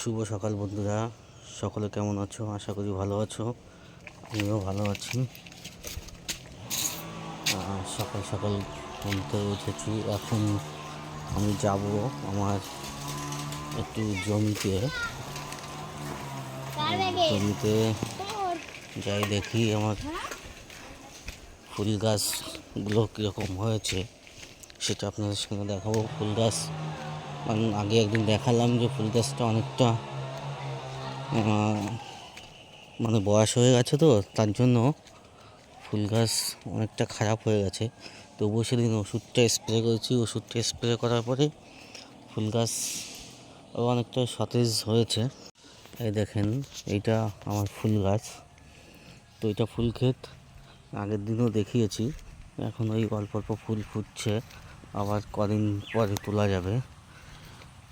শুভ সকাল বন্ধুরা। সকলে কেমন আছো? আশা করি ভালো আছো। আমিও ভালো আছি। সকাল সকাল ঘুম থেকে উঠেছি। এখন আমি যাব আমার একটু জমিতে। জমিতে যাই দেখি আমার ফুল গাছগুলো কীরকম হয়েছে সেটা আপনাদের সঙ্গে দেখাবো। ফুল গাছ আগে একদিন দেখালাম যে ফুল গাছটা অনেকটা মানে বয়স হয়ে গেছে তো, তার জন্য ফুল গাছ অনেকটা খারাপ হয়ে গেছে। তবুও সেদিন ওষুধটা স্প্রে করেছি। ওষুধটা স্প্রে করার পরে ফুল গাছ অনেকটা সতেজ হয়েছে। এই দেখেন, এইটা আমার ফুল গাছ। তো এটা ফুল ক্ষেত, আগের দিনও দেখিয়েছি। এখন ওই অল্প অল্প ফুল ফুটছে, আবার কদিন পরে তোলা যাবে।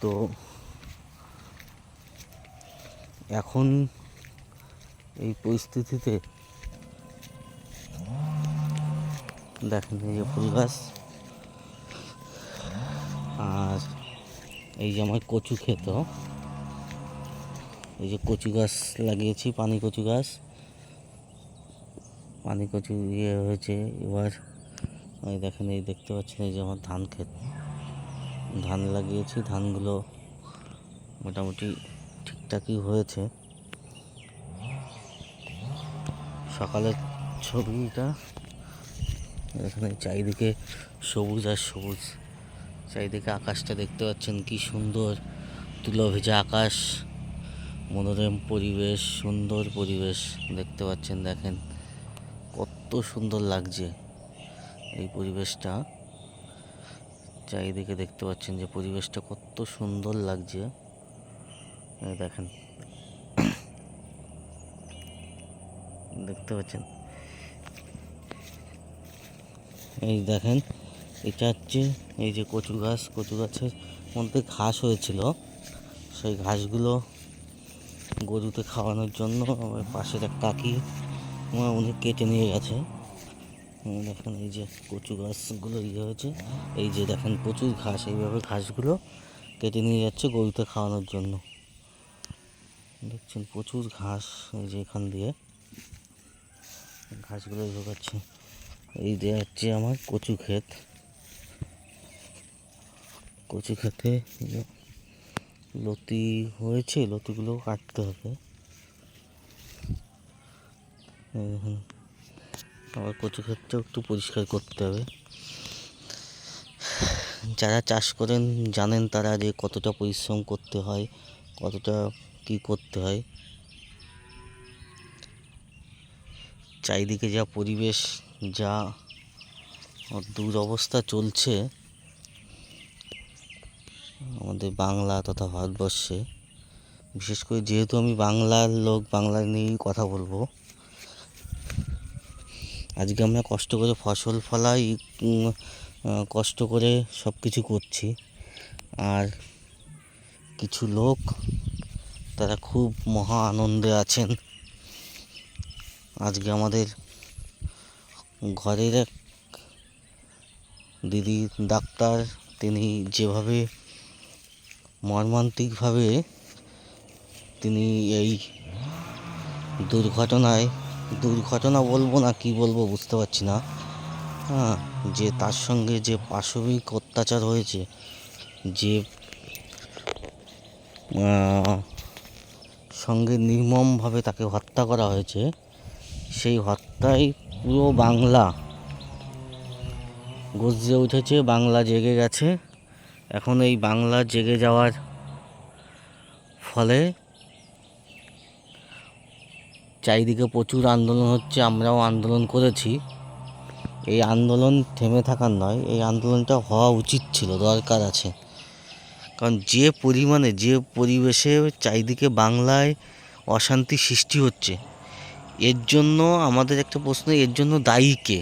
তো এখন এই পরিস্থিতিতে দেখেন এই যে ফুল গাছ আর এই যে আমার কচু ক্ষেত। এই যে কচু গাছ লাগিয়েছি, পানি কচু গাছ। পানি কচু ইয়ে হয়েছে, এবার দেখেন, এই দেখতে পাচ্ছেন এই যে আমার ধান ক্ষেত। ধান লাগিয়েছি, ধানগুলো মোটামুটি ঠিকঠাকই হয়েছে। সকালের ছবিটা, এখানে চারিদিকে সবুজ আর সবুজ। চারিদিকে আকাশটা দেখতে পাচ্ছেন কি সুন্দর তুলো ভেজা আকাশ, মনোরম পরিবেশ, সুন্দর পরিবেশ দেখতে পাচ্ছেন, দেখেন। কত সুন্দর লাগছে এই পরিবেশটা। চারিদিকে দেখতে পাচ্ছেন যে পরিবেশটা কত সুন্দর লাগছে। এই দেখেন। দেখতে পাচ্ছেন? এই দেখেন, এটা হচ্ছে এই যে কচু গাছ, কচু গাছের মধ্যে ঘাস হয়েছিল। সেই ঘাসগুলো গরুতে খাওয়ানোর জন্য আমার পাশের এক কাকি, উনি কেটে নিয়ে গেছে। দেখেন এই যে কচু গাছগুলো ইয়ে হয়েছে। এই যে দেখেন প্রচুর ঘাস, এইভাবে ঘাসগুলো কেটে নিয়ে যাচ্ছে গরুতে খাওয়ানোর জন্য। দেখছেন প্রচুর ঘাস এই যে এখান দিয়ে। ঘাসগুলো ঢোকাচ্ছে এই যে হচ্ছে আমার কচু ক্ষেত। কচু ক্ষেতে লতি হয়েছে লতিগুলো কাটতে হবে। আবার কচু ক্ষেতটাও একটু পরিষ্কার করতে হবে। যারা চাষ করেন, জানেন তারা যে কতটা পরিশ্রম করতে হয়, কতটা কি করতে হয়। চারিদিকে যা পরিবেশ, যা দুরবস্থা চলছে, আমাদের বাংলা তথা ভারতবর্ষে, বিশেষ করে যেহেতু আমি বাংলার লোক বাংলা নিয়েই কথা বলব আজকে আমরা কষ্ট করে ফসল ফলাই কষ্ট করে সব কিছু করছি। আর কিছু লোক, তারা খুব মহা আনন্দে আছেন। আজকে আমাদের ঘরের এক দিদি ডাক্তার, তিনি যেভাবে মর্মান্তিকভাবে তিনি এই দুর্ঘটনায় দুর্ঘটনা বলব না, কি বলব বুঝতে পারছি না। হ্যাঁ যে তার সঙ্গে যে পাশবিক অত্যাচার হয়েছে, যে সঙ্গে নির্মমভাবে তাকে হত্যা করা হয়েছে, সেই হত্যায় পুরো বাংলা গর্জে উঠেছে, বাংলা জেগে গেছে। এখন এই বাংলা জেগে যাওয়ার ফলে চারিদিকে প্রচুর আন্দোলন হচ্ছে, আমরাও আন্দোলন করেছি। এই আন্দোলন থেমে থাকার নয়, এই আন্দোলনটা হওয়া উচিত ছিল, দরকার আছে। কারণ যে পরিমাণে, যে পরিবেশে চারিদিকে বাংলায় অশান্তি সৃষ্টি হচ্ছে, এর জন্য আমাদের একটা প্রশ্ন, এর জন্য দায়ী কে?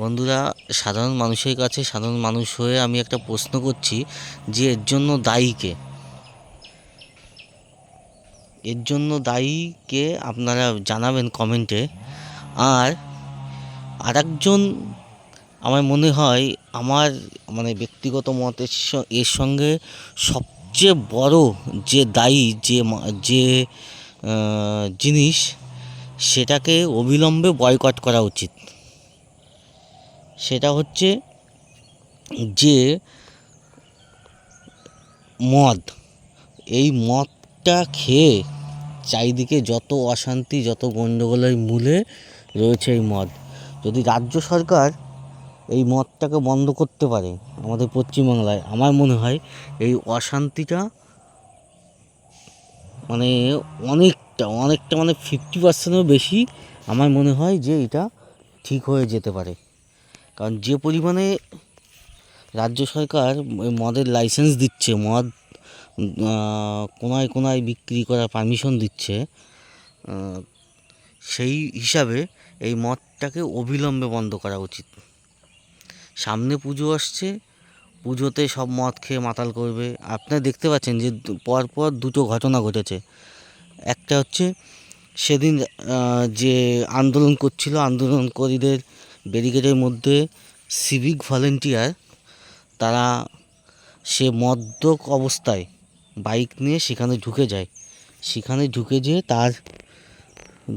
বন্ধুরা, সাধারণ মানুষের কাছে সাধারণ মানুষ হয়ে আমি একটা প্রশ্ন করছি যে এর জন্য দায়ী কে? এর জন্য দায়ী কে আপনারা জানাবেন কমেন্টে। আর আরেকজন আমার মনে হয় আমার মানে ব্যক্তিগত মতের স- এর সঙ্গে সবচেয়ে বড় যে দায়ী, যে যে জিনিস, সেটাকে অবিলম্বে বয়কট করা উচিত। সেটা হচ্ছে যে মদ। এই মদটা খেয়ে চারিদিকে যত অশান্তি, যত গণ্ডগোলের মূলে রয়েছে এই মদ। যদি রাজ্য সরকার এই মদটাকে বন্ধ করতে পারে আমাদের পশ্চিমবাংলায়, আমার মনে হয় এই অশান্তিটা মানে অনেকটা অনেকটা মানে ফিফটি পার্সেন্টেরও বেশি আমার মনে হয় যে এটা ঠিক হয়ে যেতে পারে। কারণ যে পরিমাণে রাজ্য সরকার মদের লাইসেন্স দিচ্ছে, মদ কোনায় কোনায় বিক্রি করার পারমিশন দিচ্ছে সেই হিসাবে এই মদটাকে অবিলম্বে বন্ধ করা উচিত। সামনে পুজো আসছে, পুজোতে সব মদ খেয়ে মাতাল করবে। আপনারা দেখতে পাচ্ছেন যে পরপর দুটো ঘটনা ঘটেছে। একটা হচ্ছে, সেদিন যে আন্দোলন করছিল, আন্দোলনকারীদের ব্যারিকেডের মধ্যে সিভিক ভলেন্টিয়ার তারা সে মদ্যক অবস্থায় বাইক নিয়ে সেখানে ঢুকে যায়। সেখানে ঢুকে যেয়ে তার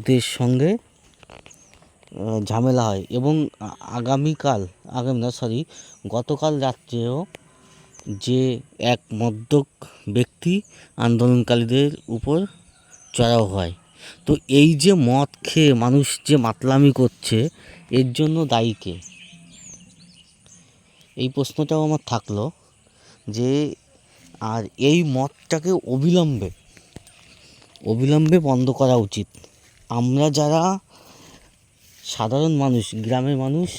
দের সঙ্গে ঝামেলা হয় এবং আগামীকাল, আগামী না সরি গতকাল রাত্রেও যে এক মদ্যক ব্যক্তি আন্দোলনকারীদের উপর চড়াও হয়। তো এই যে মদ খেয়ে মানুষ যে মাতলামি করছে, এর জন্য দায়ী কে? এই প্রশ্নটাও আমার থাকল যে আর এই মদটাকে অবিলম্বে অবিলম্বে বন্ধ করা উচিত। আমরা যারা সাধারণ মানুষ, গ্রামের মানুষ,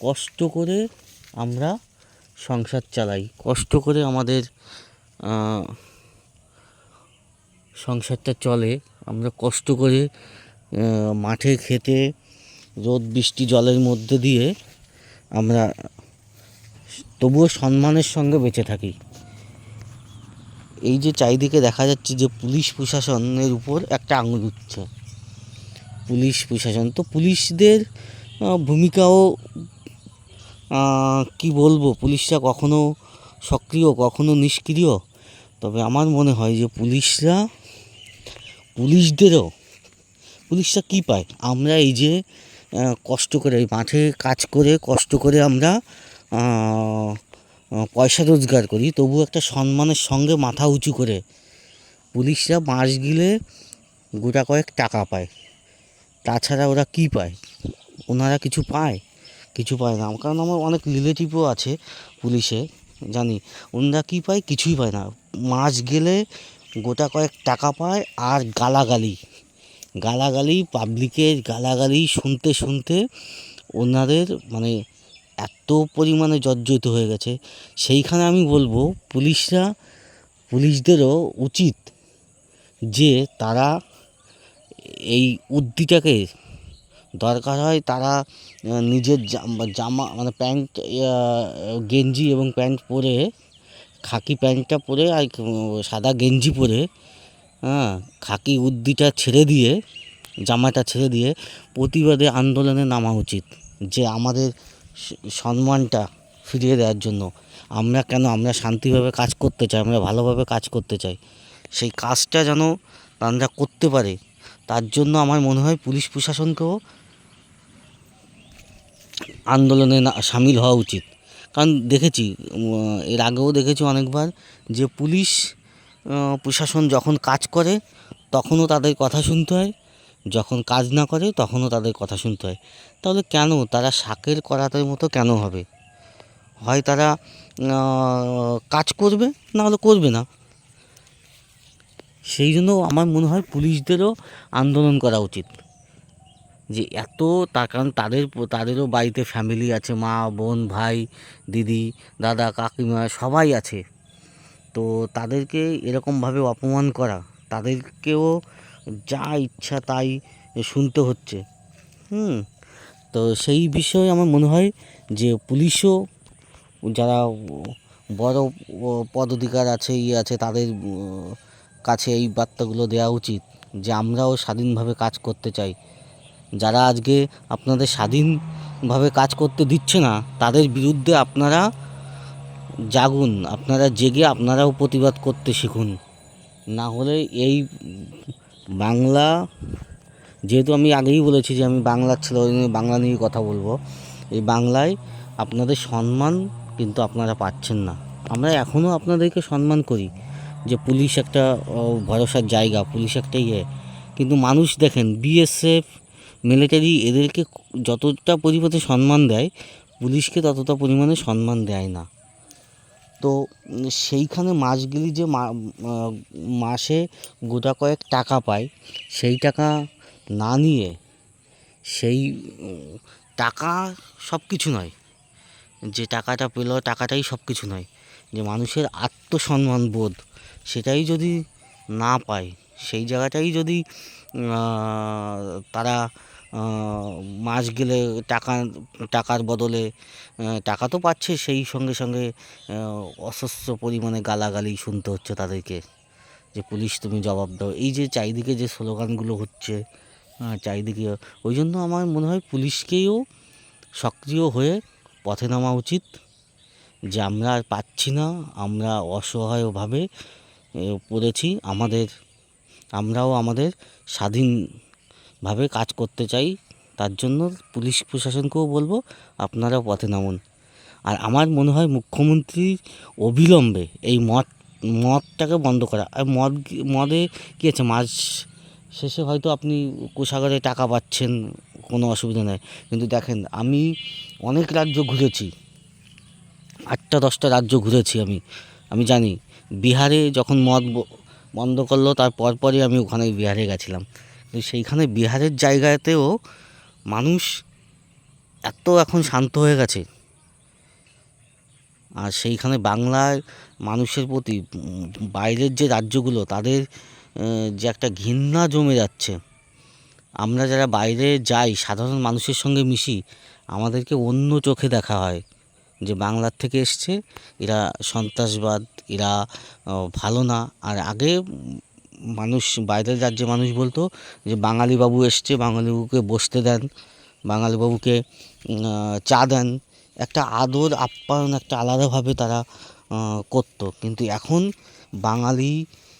কষ্ট করে আমরা সংসার চালাই। কষ্ট করে আমাদের সংসারটা চলে। আমরা কষ্ট করে মাঠে খেতে, রোদ, বৃষ্টি, জলের মধ্যে দিয়ে আমরা তবুও সম্মানের সঙ্গে বেঁচে থাকি। এই যে চারিদিকে দেখা যাচ্ছে যে পুলিশ প্রশাসনের উপর একটা আঙুল উঠছে। পুলিশ প্রশাসন, তো পুলিশদের ভূমিকাও কি বলব, পুলিশরা কখনো সক্রিয়, কখনো নিষ্ক্রিয়, তবে আমার মনে হয় যে পুলিশরা, পুলিশদেরও, পুলিশরা কী পায়? আমরা এই যে কষ্ট করে মাঠে কাজ করে, কষ্ট করে আমরা পয়সা রোজগার করি তবু একটা সম্মানের সঙ্গে মাথা উঁচু করে পুলিশরা মাস গিলে গোটা কয়েক টাকা পায়। তাছাড়া ওরা কী পায়? ওনারা কিছু পায়? কিছু পায় না। কারণ আমার অনেক রিলেটিভও আছে পুলিশে, জানি। ওনারা কী পায়? কিছুই পায় না। মাস গেলে গোটা কয়েক টাকা পায় আর গালাগালি। গালাগালি পাবলিকের গালাগালি শুনতে শুনতে ওনাদের মানে এত পরিমাণে জর্জরিত হয়ে গেছে। সেইখানে আমি বলব, পুলিশরা, পুলিশদেরও উচিত যে তারা এই উদ্দিটাকে দরকার হয় তারা নিজের জাম- মানে প্যান্ট গেঞ্জি এবং প্যান্ট পরে, খাকি প্যান্টটা পরে আর সাদা গেঞ্জি পরে হ্যাঁ খাকি উদ্দিটা ছেড়ে দিয়ে, জামাটা ছেড়ে দিয়ে প্রতিবাদে আন্দোলনে নামা উচিত। যে আমাদের সম্মানটা ফিরিয়ে দেওয়ার জন্য। আমরা কেন, আমরা শান্তিভাবে কাজ করতে চাই, আমরা ভালোভাবে কাজ করতে চাই। সেই কাজটা যেন তারা করতে পারে, তার জন্য আমার মনে হয় পুলিশ প্রশাসনকেও আন্দোলনে সামিল হওয়া উচিত। কারণ দেখেছি এর আগেও দেখেছি অনেকবার যে পুলিশ প্রশাসন যখন কাজ করে, তখনও তাদের কথা শুনতে হয়। যখন কাজ না করে তখনও তাদের কথা শুনতে হয়। তাহলে কেন? তারা শাকের করাতের মতো কেন হবে? হয় তারা কাজ করবে? না হলে করবে না। সেই জন্য আমার মনে হয় পুলিশদেরও আন্দোলন করা উচিত। যে এত তার, কারণ তাদের, তাদেরও বাড়িতে ফ্যামিলি আছে, মা, বোন, ভাই, দিদি, দাদা, কাকিমা সবাই আছে। তো তাদেরকে এরকমভাবে অপমান করা, তাদেরকেও যা ইচ্ছা তাই শুনতে হচ্ছে। হুম, তো সেই বিষয়ে আমার মনে হয় যে পুলিশও যারা বড় পদাধিকার আছে ইয়ে আছে, তাদের কাছে এই বার্তাগুলো দেওয়া উচিত যে আমরাও স্বাধীনভাবে কাজ করতে চাই। যারা আজকে আপনাদের স্বাধীনভাবে কাজ করতে দিচ্ছে না, তাদের বিরুদ্ধে আপনারা জাগুন, আপনারা জেগে, আপনারাও প্রতিবাদ করতে শিখুন। না হলে এই বাংলা, যেহেতু আমি আগেই বলেছি যে আমি বাংলার ছেলে বাংলা নিয়ে কথা বলব। এই বাংলায় আপনাদের সম্মান কিন্তু আপনারা পাচ্ছেন না। আমরা এখনও আপনাদেরকে সম্মান করি যে পুলিশ একটা ভরসার জায়গা, পুলিশ একটা ইয়ে। কিন্তু মানুষ দেখেন, বিএসএফ, মিলিটারি এদেরকে যতটা পরিমাণে সম্মান দেয়, পুলিশকে ততটা পরিমাণে সম্মান দেয় না। তো সেইখানে মাসগুলি যে মা- মাসে গোটা কয়েক টাকা পায়, সেই টাকা না নিয়ে সেই টাকা সব কিছু নয়। যে টাকাটা পেল, টাকাটাই সব কিছু নয়। যে মানুষের আত্মসম্মান বোধ, সেটাই যদি না পায়, সেই জায়গাটাই যদি তারা মাস গেলে টাকা টাকার বদলে টাকা তো পাচ্ছে সেই সঙ্গে সঙ্গে আহ, অসস্য পরিমাণে গালাগালি শুনতে হচ্ছে তাদেরকে যে পুলিশ তুমি জবাব দাও। এই যে চারিদিকে যে স্লোগানগুলো হচ্ছে চারিদিকে ওই জন্য আমার মনে হয় পুলিশকেও সক্রিয় হয়ে পথে নামা উচিত যে আমরা পাচ্ছি না আমরা অসহায়ভাবে পড়েছি আমাদের আমরাও আমাদের স্বাধীনভাবে কাজ করতে চাই, তার জন্য পুলিশ প্রশাসনকেও বলব আপনারাও পথে নামুন। আর আমার মনে হয় মুখ্যমন্ত্রী অবিলম্বে এই মদ, মদটাকে বন্ধ করা। আর মদ মদে কী আছে? মাস শেষে হয়তো আপনি কোষাগারে টাকা পাচ্ছেন, কোনো অসুবিধা নেই। কিন্তু দেখেন, আমি অনেক রাজ্য ঘুরেছি। আটটা, দশটা রাজ্য ঘুরেছি আমি। আমি জানি, বিহারে যখন মদ বন্ধ করল, তার পরপরই আমি ওখানে বিহারে গেছিলাম। সেইখানে বিহারের জায়গাতেও মানুষ এত এখন শান্ত হয়ে গেছে। আর সেইখানে বাংলার মানুষের প্রতি, বাইরের যে রাজ্যগুলো, তাদের যে একটা ঘৃণা জমে যাচ্ছে। আমরা যারা বাইরে যাই, সাধারণ মানুষের সঙ্গে মিশি, আমাদেরকে অন্য চোখে দেখা হয় যে বাংলার থেকে এসছে, এরা সন্ত্রাসবাদ, এরা ভালো না। আর আগে মানুষ, বাইরের রাজ্যে মানুষ বলতো যে বাঙালি বাবু এসছে বাঙালি বাবুকে বসতে দেন বাঙালি বাবুকে চা দেন। একটা আদর, আপ্যায়ন একটা আলাদাভাবে তারা করতো। কিন্তু এখন বাঙালিদেরকে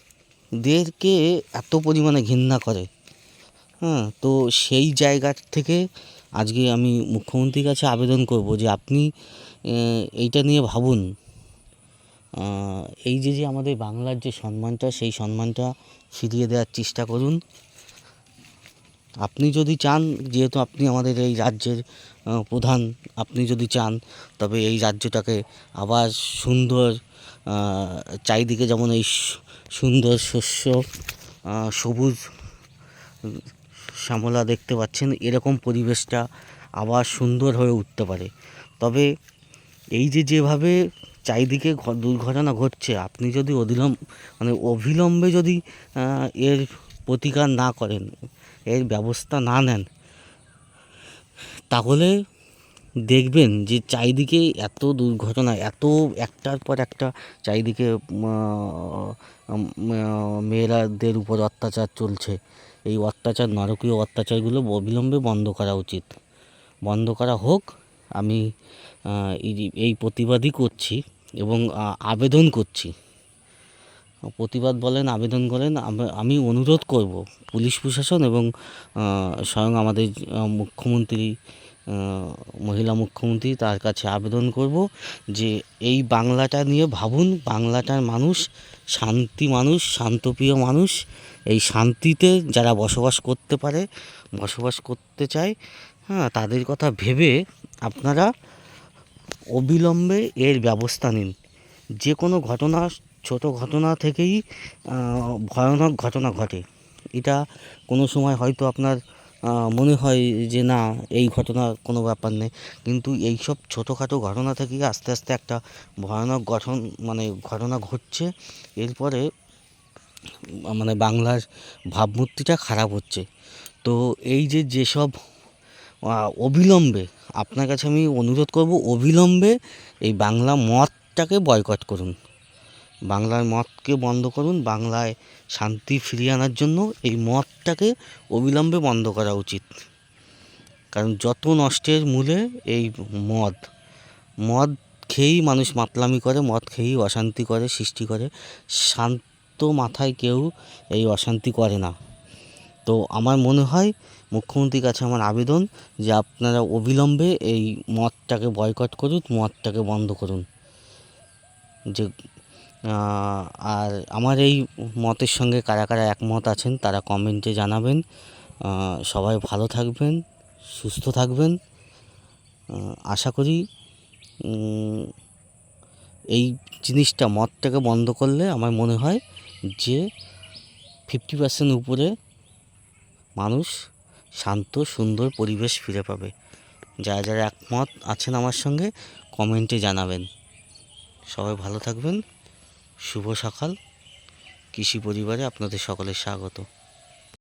এত পরিমাণে ঘৃণা করে। হ্যাঁ তো সেই জায়গা থেকে আজকে আমি মুখ্যমন্ত্রীর কাছে আবেদন করব যে আপনি এইটা নিয়ে ভাবুন। এই যে যে আমাদের বাংলার যে সম্মানটা, সেই সম্মানটা ফিরিয়ে দেওয়ার চেষ্টা করুন। আপনি যদি চান, যেহেতু আপনি আমাদের এই রাজ্যের প্রধান, আপনি যদি চান, তবে এই রাজ্যটাকে আবার সুন্দর চারিদিকে যেমন এই সুন্দর শস্য সবুজ, শ্যামলা দেখতে পাচ্ছেন, এরকম পরিবেশটা আবার সুন্দর হয়ে উঠতে পারে। তবে এই যে যেভাবে চারিদিকে দুর্ঘটনা ঘটছে, আপনি যদি অবিলম্ব মানে অবিলম্বে যদি এর প্রতিকার না করেন, এর ব্যবস্থা না নেন, তাহলে দেখবেন যে চারিদিকে এত দুর্ঘটনা, এত একটার পর একটা চারিদিকে মেয়েরাদের উপর অত্যাচার চলছে। এই অত্যাচার, নারকীয় অত্যাচারগুলো অবিলম্বে বন্ধ করা উচিত। বন্ধ করা হোক, আমি এই প্রতিবাদই করছি। এবং আবেদন করছি। প্রতিবাদ বলেন, আবেদন করেন, আমি অনুরোধ করব পুলিশ প্রশাসন এবং স্বয়ং আমাদের মুখ্যমন্ত্রী মহিলা মুখ্যমন্ত্রী তার কাছে আবেদন করব যে এই বাংলাটা নিয়ে ভাবুন, বাংলাটার মানুষ শান্তি মানুষ, শান্তপ্রিয় মানুষ। এই শান্তিতে যারা বসবাস করতে পারে, বসবাস করতে চায় হ্যাঁ তাদের কথা ভেবে আপনারা অবিলম্বে এর ব্যবস্থা নিন। যে কোনো ঘটনা, ছোট ঘটনা থেকেই ভয়ানক ঘটনা ঘটে। এটা কোনো সময় হয়তো আপনার মনে হয় যে না, এই ঘটনা কোনো ব্যাপার নেই। কিন্তু এই সব ছোটোখাটো ঘটনা থেকেই আস্তে আস্তে একটা ভয়ানক গঠন মানে ঘটনা ঘটছে। এরপরে মানে বাংলার ভাবমূর্তিটা খারাপ হচ্ছে। তো এই যে যেসব অবিলম্বে, আপনার কাছে আমি অনুরোধ করব, অবিলম্বে এই বাংলা মদটাকে বয়কট করুন। বাংলার মদকে বন্ধ করুন, বাংলায় শান্তি ফিরিয়ে আনার জন্য এই মদটাকে অবিলম্বে বন্ধ করা উচিত। কারণ যত নষ্টের মূলে এই মদ মদ খেয়েই মানুষ মাতলামি করে, মদ খেয়েই অশান্তি করে, সৃষ্টি করে, শান্ত মাথায় কেউ এই অশান্তি করে না। তো আমার মনে হয় মুখ্যমন্ত্রীর কাছে আমার আবেদন যে আপনারা অবিলম্বে এই মদটাকে বয়কট করুন, মদটাকে বন্ধ করুন। যে আর আমার এই মতের সঙ্গে কারা কারা একমত আছেন তারা কমেন্টে জানাবেন। সবাই ভালো থাকবেন, সুস্থ থাকবেন। আশা করি এই জিনিসটা মদটাকে বন্ধ করলে আমার মনে হয় যে ফিফটি পার্সেন্ট উপরে মানুষ শান্ত, সুন্দর পরিবেশ ফিরে পাবে। যারা যারা একমত আছেন আমার সঙ্গে কমেন্টে জানাবেন। সবাই ভালো থাকবেন। শুভ সকাল। কৃষি পরিবারে আপনাদের সকলের স্বাগত।